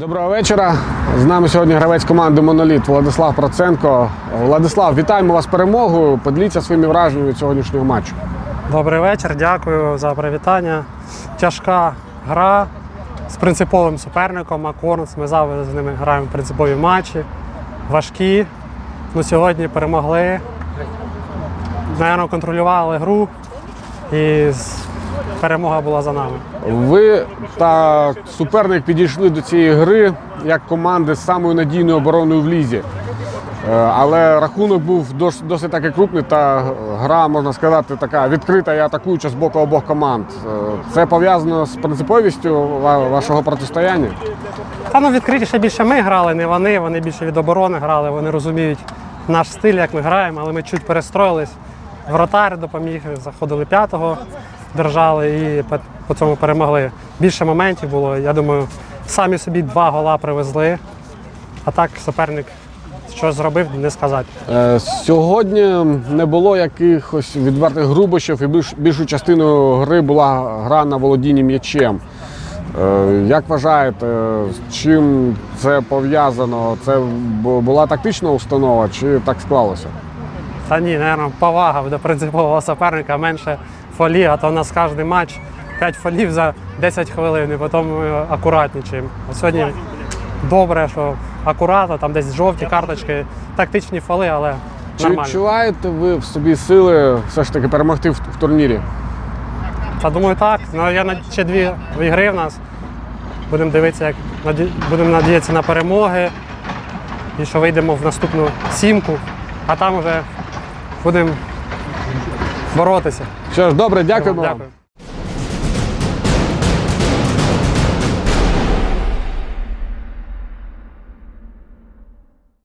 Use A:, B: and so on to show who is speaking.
A: Доброго вечора. З нами сьогодні гравець команди Моноліт Владислав Проценко. Владислав, вітаємо вас з перемогою. Поділіться своїми враженнями від сьогоднішнього матчу.
B: Добрий вечір, дякую за привітання. Тяжка гра з принциповим суперником Акорнс. Ми завжди з ними граємо принципові матчі. Важкі. Ну, сьогодні перемогли. Наверно, контролювали гру і перемога була за нами.
A: Ви та суперник підійшли до цієї гри як команди з самою надійною обороною в лізі. Е, Але рахунок був дос- досить таки крупний та гра, можна сказати, така відкрита і атакуюча з боку обох команд. Е, Це пов'язано з принциповістю вашого протистояння.
B: Та ну відкритіше більше ми грали, не вони. Вони більше від оборони грали, вони розуміють наш стиль, як ми граємо, але ми чуть перестроїлись. Вратар допоміг, заходили п'ятого, держали і по, цьому перемогли. Більше моментів було. Я думаю, самі собі два гола привезли. А так суперник що зробив, не сказати.
A: Е, Сьогодні не було якихось відвертих грубощів, і більш, більшу частину гри була гра на володінні м'ячем. Е, Як вважаєте, з чим це пов'язано? Це була тактична установа чи так склалося?
B: Та ні, напевно, повага до принципового суперника, менше фолі, а то у нас кожен матч 5 фолів за 10 хвилин, і потім ми акуратнічаємо. А сьогодні добре, що акуратно, там десь жовті карточки, тактичні фоли, але
A: Чи
B: нормально.
A: відчуваєте ви в собі сили все ж таки перемогти в, в турнірі?
B: Та думаю, так. Ну, я на- ще дві ігри в нас. Будемо дивитися, як наді- будемо надіятися на перемоги. І що вийдемо в наступну сімку, а там вже будемо боротися.
A: Що ж, добре, дякуємо.
B: Дякую.